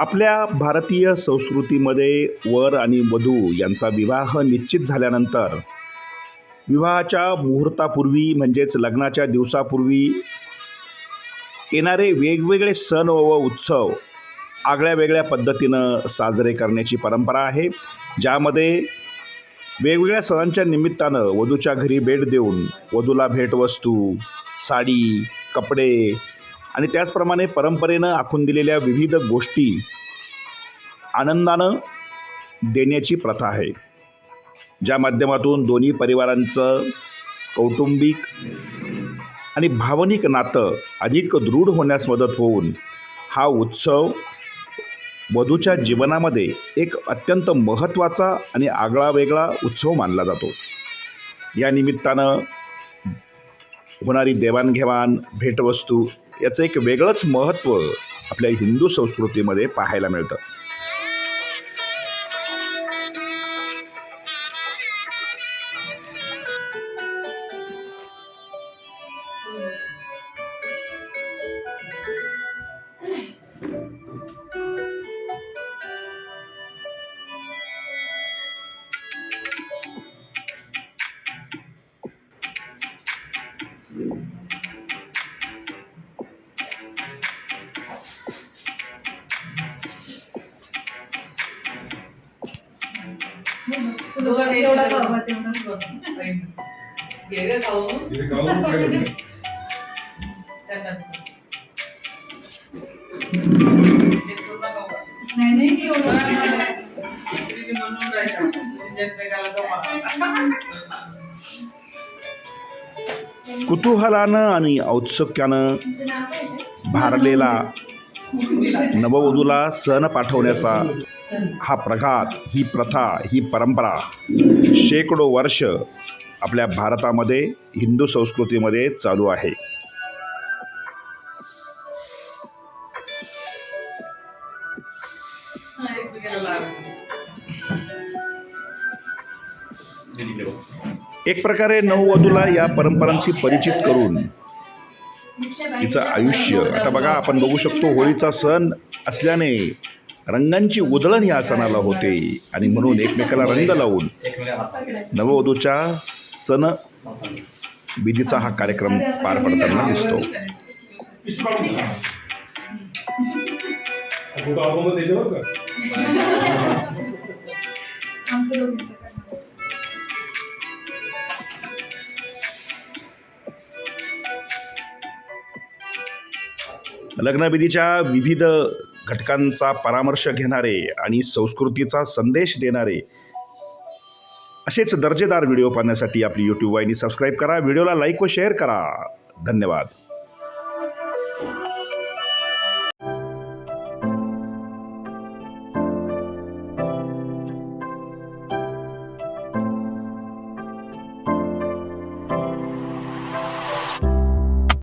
आपल्या भारतीय संस्कृतीमध्ये वर आणि वधू यांचा विवाह निश्चित झाल्यानंतर विवाहाच्या मुहूर्तापूर्वी म्हणजेच लग्नाच्या दिवसापूर्वी येणारे वेगवेगळे सण व उत्सव आगळ्या वेगळ्या पद्धतीनं साजरे करण्याची परंपरा आहे. ज्यामध्ये वेगवेगळ्या सणांच्या निमित्तानं वधूच्या घरी भेट देऊन वधूला भेटवस्तू साडी कपडे आणि त्याचप्रमाणे परंपरेनं आखून दिलेल्या विविध गोष्टी आनंदानं देण्याची प्रथा आहे. ज्या माध्यमातून दोन्ही परिवारांचं कौटुंबिक आणि भावनिक नातं अधिक दृढ होण्यास मदत होऊन हा उत्सव वधूच्या जीवनामध्ये एक अत्यंत महत्त्वाचा आणि आगळा वेगळा उत्सव मानला जातो. या निमित्तानं होणारी देवाणघेवाण भेटवस्तू याचं एक वेगळंच महत्त्व आपल्या हिंदू संस्कृतीमध्ये पाहायला मिळतं. तुला एवढा हवा तेवढाच बघ. घे गं खाऊन. हे गावाहून काय होतं? त्यांना नको. ते पूर्ण खाऊ का? नाही नाही एवढं तिने म्हणून राहायचं. तिने जन्मगाला जमा. कुतूहलानं आणि औत्सुक्यानं भारलेला नववधूला सण पाठवण्याचा हा प्रघात ही प्रथा ही परंपरा शेकडो वर्ष आपल्या भारतामध्ये हिंदू संस्कृतीमध्ये चालू आहे. एक प्रकारे नववधूला या परंपरांशी परिचित करून तिचं आयुष्य. आता बघा आपण बघू शकतो होळीचा सण असल्याने रंगांची उधळण या सणाला होते. आणि म्हणून एकमेकाला रंग लावून नववधूच्या सण विधीचा हा कार्यक्रम पार पडताना दिसतो. लग्नविधीच्या विविध घटकांचा परामर्श घेणारे आणि संस्कृतीचा संदेश देणारे असेच दर्जेदार व्हिडिओ पाहण्यासाठी आपली यूट्यूब वाहिनी सबस्क्राईब करा. व्हिडिओला लाईक व शेअर करा. धन्यवाद.